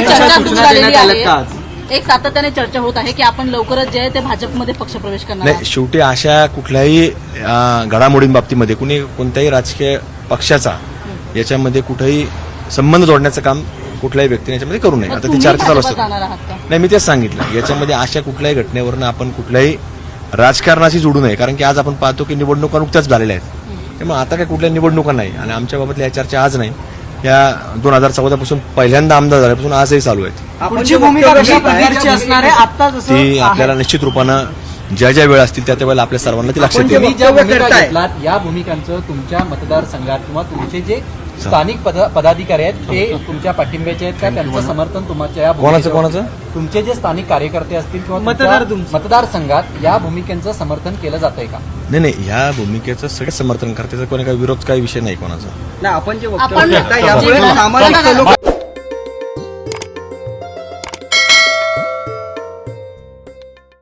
चर्चा झालेली आहे. एक सातत्याने चर्चा होत आहे की आपण लवकरच जे आहे ते भाजपमध्ये पक्षप्रवेश करणार नाही आहोत. शेवटी अशा कुठल्याही अं, घडामोडींबाबतीमध्ये कुणी कोणत्याही राजकीय पक्षाचा याच्यामध्ये कुठेही संबंध जोडण्याचं काम कुठल्याही व्यक्तीने याच्यामध्ये करू नये. मग आता ती तुम्ही चर्चा चालू भाजपात असते. जाणार आहात का? नाही मी तेच सांगितलं. याच्यामध्ये अशा कुठल्याही घटनेवरनं आपण कुठल्याही राजकारणाशी जोडू नये. कारण की आज आपण पाहतो की निवडणुका नुकत्याच झालेल्या आहेत. त्यामुळे आता काय कुठल्या निवडणुका नाही आणि आमच्या बाबतल्या या चर्चा आज नाही. या दोन हजार चौदा पासून पहिल्यांदा आमदार झाल्यापासून आजही चालू आहेत. पुढची भूमिका कशा प्रकारची असणार आहे आता जसं ती. आपल्याला निश्चित रूपानं ज्या ज्या वेळ असतील त्या त्या वेळेला आपल्या सर्वांना ती लक्षात येईल. या भूमिकांचं तुमच्या मतदारसंघात किंवा तुमचे जे स्थानिक पद- पदाधिकारी आहेत ते तुमच्या पाठिंब्याचे आहेत का? त्यांचं समर्थन तुमच्या या कोणाचं- कोणाचं? तुमचे जे स्थानिक कार्यकर्ते असतील किंवा मतदार तुमचे. मतदारसंघात या भूमिकेचं समर्थन केलं जातंय का? नाही नाही ह्या भूमिकेचं सगळं समर्थन करते. कोणी काही विरोध काही विषय नाही कोणाचा. नाही आपण जे